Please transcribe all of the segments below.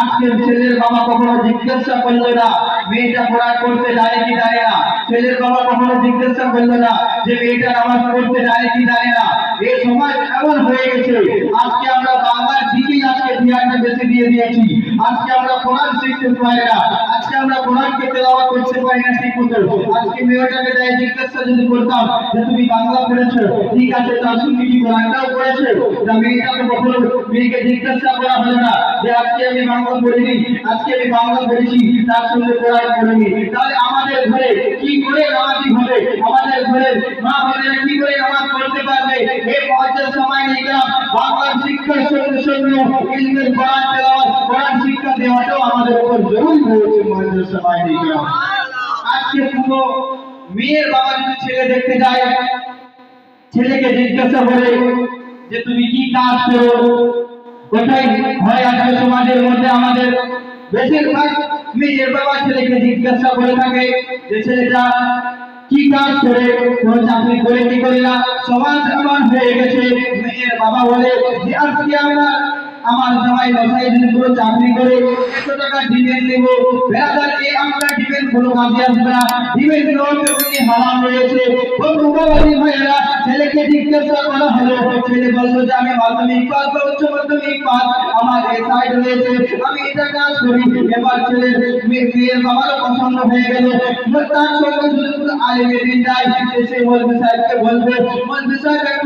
আজকের ছেলের বাবা কখনো জিজ্ঞাসা করল না, মেয়েটা পড়া করতে যায় কি যায় না? ছেলের বাবা কখনো জিজ্ঞাসা করল না যে মেয়েটা নামাজ পড়তে যায় কি যায় না? এই সমাজ এমন হয়ে গেছে। আজকে আমরা বাংলার দিকেই আজকে ধ্যানটা বেশি দিয়ে দিয়েছি। আজকে আমরা কোরআন শিখতে পারি না। আজকে আমরা কোরআনকে তেলাওয়াত করতে পারি না ঠিক মতো। আজকে মেয়েটাকে যাই জিজ্ঞাসা যদি করতাম যে, তুমি বাংলা পড়েছো? ঠিক আছে, তার সঙ্গে কি কোরআনটাও পড়েছো? না, মেয়েটাকে কখনো মেয়েকে জিজ্ঞাসা করা হলো না যে, আজকে আমি বাংলা পড়িনি, আজকে আমি বাংলা পড়েছি, তার সঙ্গে কোরআন পড়িনি। তাহলে আমাদের ঘরে কি করে নামাজি হবে? আমাদের ঘরে মা বোনেরা কি করে নামাজ পড়তে পারবে? এই মহাজ্জের সময় নিলাম বাংলার শিক্ষার সঙ্গে সঙ্গে ইলমের কোরআন তেলাওয়াত কোরআন শিক্ষা দেওয়াটাও আমাদের উপর জরুরি হয়েছে মহাজ্জের সময় নিলাম আজকে কোনো মেয়ের বাবা যদি ছেলে দেখতে যায় ছেলেকে জিজ্ঞাসা করে যে তুমি কি কাজ করো? কোথায় হয় আজকে সমাজের মধ্যে আমাদের বেশিরভাগ মেয়ের বাবা ছেলেকে জিজ্ঞাসা করে থাকে যে ছেলেটা কি কাজ করে কোন চাকরি করে কি করে না? সমাজ এমন হয়ে গেছে, মেয়ের বাবা বলে যে আজকে আমরা আমার জামাই যদি কোনো চাকরি করে একশো টাকা ডিমের নেব। বেড়াদার এই আমরা ডিমের কোনো কাজে আসবে না। ডিমের লোকের প্রতি হারাম রয়েছে? বাবাজি ভাইয়েরা, ছেলেকে জিজ্ঞাসা করা হলো। ছেলে বলল যে, আমি মাধ্যমিক পাস বা উচ্চ মাধ্যমিক পাস। আমার এই সাইড রয়েছে। আমি এটা কাজ করি। এবার ছেলে মেয়ের বাবারও পছন্দ হয়ে গেল। তার সঙ্গে কোনো আলিমের দিন যায় সে মৌলভী সাহেবকে বলবে মৌলভী সাহেব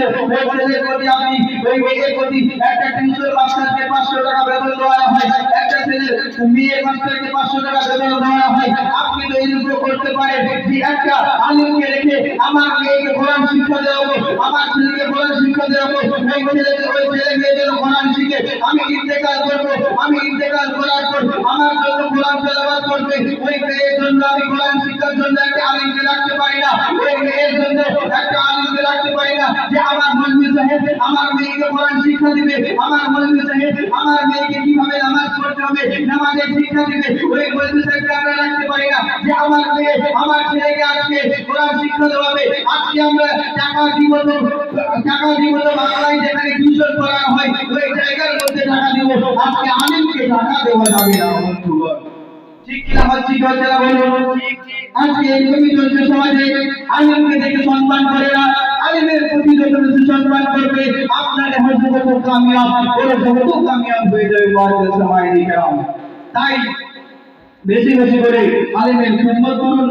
হচ্ছে ওই ছেলের প্রতি আপনি ওই মেয়ের প্রতি একটা টিউশন মাস্টারকে পাঁচশো টাকা বেতন দেওয়া হয়। একটা ছেলের মেয়ের মাস্টারকে পাঁচশো টাকা বেতন দেওয়া হয়। আপনি তো এইরকম করতে পারেন। যে একটা আলিমকে রেখে আমার মেয়েকে কোরআন শিক্ষা দেওয়া আমার ছেলেকে কোরআন শিক্ষা দেওয়া ওই ছেলেকে, ওই ছেলে মেয়েদের কোরআন শিখে আমি ইন্তেকাল করব, আমি ইন্তেকাল করার পর আমার জন্য কোরআন তেলাওয়াত করবে। ওই মেয়ের জন্য আমি কোরআন শিক্ষার জন্য একটা কীভাবে নামাজ পড়তে হবে, নামাজের শিক্ষা দিবে। ওই আমরা রাখতে পারি না যে আমার মেয়ে, আমার ছেলেকে আজকে কোরআন শিক্ষা দেওয়াবে আজকে আমরা টাকা দিব টাকা দিব তো বাংলায় যেখানে টিউশন পড়ানো হয়, ওই জায়গার মধ্যে টাকা দিব। আজকে আলিমকে টাকা দেওয়া যাবে না ঠিক কিনা হচ্ছে কি হচ্ছে না চলছে সমাজে কামিয়াব ওরা কত কামিয়াব হয়ে যাবে মহাদের সময় নিকাম তাই বেশি বেশি করে আলিমের খিদমত করুন